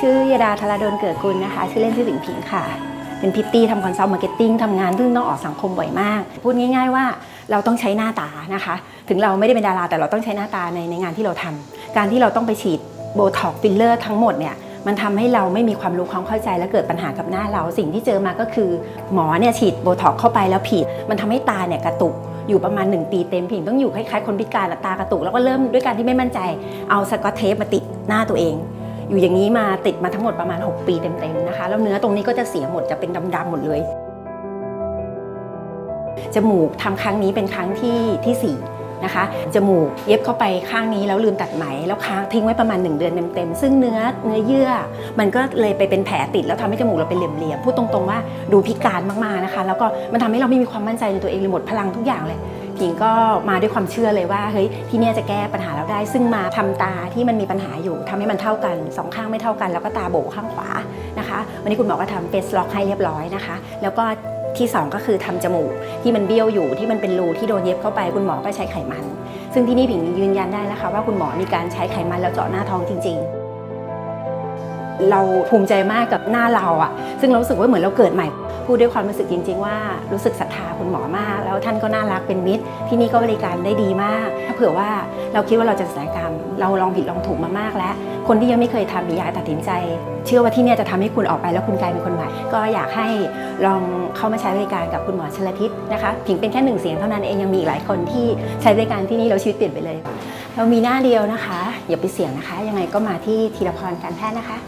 ชื่อยดาธราดลเกิดกุลนะคะ ชื่อเล่นชื่อสิงผิงค่ะ เป็นพิตตี้ทำคอนซัลท์มาร์เก็ตติ้งทำงานซึ่งต้องออกสังคมบ่อยมาก พูดง่าย ๆว่าเราต้องใช้หน้าตานะคะ ถึงเราไม่ได้เป็นดาราแต่เราต้องใช้หน้าตาในในงานที่เราทำการที่เราต้องไปฉีดโบท็อกฟิลเลอร์ทั้งหมดเนี่ยมันทำให้เราไม่มีความรู้ความเข้าใจและเกิดปัญหากับหน้าเรา สิ่งที่เจอมาก็คือ หมอเนี่ยฉีดโบท็อกเข้าไปแล้วผิด มันทำให้ตาเนี่ยกระตุกอยู่ประมาณ 1 ปีเต็มผิงต้องอยู่คล้ายๆคนพิการตากระตุก แล้วก็เริ่มด้วยการที่ไม่มั่นใจ เอาสกอตเทปมาติดหน้าตัวเอง อยู่อย่างนี้มาติดมาทั้งหมดประมาณ 6 ปีเต็มๆนะคะ แล้วเนื้อตรงนี้ก็จะเสียหมดจะเป็นดำๆหมดเลย จมูกทำครั้งนี้เป็นครั้งที่ที่สี่นะคะจมูกเย็บเข้าไปข้างนี้แล้วลืมตัดไหม แล้วค้างทิ้งไว้ประมาณ 1 เดือนเต็มๆซึ่งเนื้อเนื้อเยื่อ มันก็เลยไปเป็นแผลติดแล้วทำให้จมูกเราเป็นเหลี่ยมๆพูดตรงๆว่าดูพิการมากๆนะคะ แล้วก็มันทำให้เราไม่มีความมั่นใจในตัวเองเลยหมดพลังทุกอย่างเลยิงก็มาด้วยความเชื่อเลยว่าเฮ้ยที่เนี่ยจะแก้ปัญหาเราได้ ซึ่งมาทำตาที่มันมีปัญหาอยู่ทำให้มันเท่ากันสองข้างไม่เท่ากัน แล้วก็ตาโบข้างขวานะคะ วันนี้คุณหมอก็ทำเฟสล็อกให้เรียบร้อยนะคะ แล้วก็ที่สองก็คือทำจมูกที่มันเบี้ยวอยู่ที่มันเป็นรูที่โดนเย็บเข้าไปคุณหมอก็ใช้ไขมัน ซึ่งที่นี่ผิงยืนยันได้นะคะว่าคุณหมอมีการใช้ไขมันแล้วเจาะหน้าท้องจริง ๆ เราภูมิใจมากกับหน้าเราอะซึ่งเรารู้สึกว่าเหมือนเราเกิดใหม่ พูดด้วยความรู้สึกจริง ๆ ว่ารู้สึกศรัทธาคุณหมอมาก แล้วท่านก็น่ารักเป็นมิตร ที่นี่ก็บริการได้ดีมาก ถ้าเผื่อว่าเราคิดว่าเราจะศัลยกรรม เราลองผิดลองถูกมามากแล้ว คนที่ยังไม่เคยทำอยาตัดสินใจ เชื่อว่าที่นี่จะทำให้คุณออกไปแล้วคุณกลายเป็นคนใหม่ ก็อยากให้ลองเข้ามาใช้บริการกับคุณหมอชลทิศนะคะผิงเป็นแค่หนึ่งเสียงเท่านั้นเองยังมีอีกหลายคนที่ใช้บริการที่นี่แล้วชีวิตเปลี่ยนไปเลย เรามีหน้าเดียวนะคะอย่าไปเสี่ยงนะคะ ยังไงก็มาที่ธีรพรการแพทย์นะคะ